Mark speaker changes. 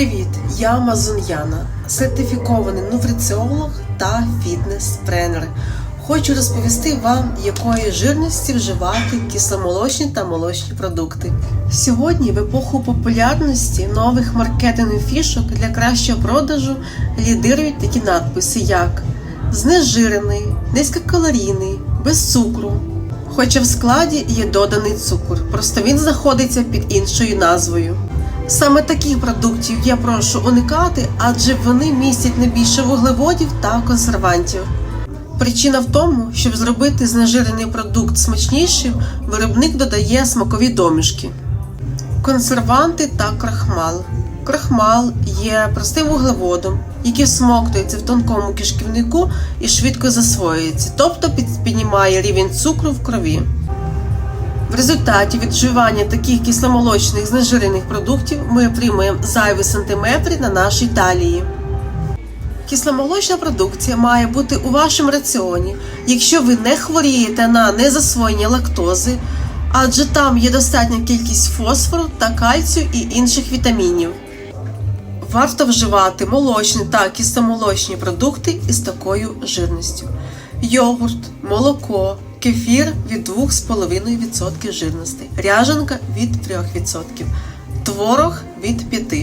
Speaker 1: Привіт! Я Мазун Яна, сертифікований нутриціолог та фітнес-тренер. Хочу розповісти вам, якої жирності вживати кисломолочні та молочні продукти. Сьогодні, в епоху популярності нових маркетингових фішок для кращого продажу лідирують такі надписи, як знежирений, низькокалорійний, без цукру. Хоча в складі є доданий цукор, просто він знаходиться під іншою назвою. Саме таких продуктів я прошу уникати, адже вони містять найбільше вуглеводів та консервантів. Причина в тому, щоб зробити знежирений продукт смачнішим, виробник додає смакові домішки. Консерванти та крахмал. Крахмал є простим вуглеводом, який всмоктується в тонкому кишківнику і швидко засвоюється, тобто під- піднімає рівень цукру в крові. В результаті від вживання таких кисломолочних знежирених продуктів ми отримуємо зайві сантиметри на нашій талії. Кисломолочна продукція має бути у вашому раціоні, якщо ви не хворієте на незасвоєння лактози, адже там є достатня кількість фосфору та кальцію і інших вітамінів. Варто вживати молочні та кисломолочні продукти із такою жирністю: йогурт, молоко, кефір від 2,5% жирності, ряженка від 3%, творог від 5%.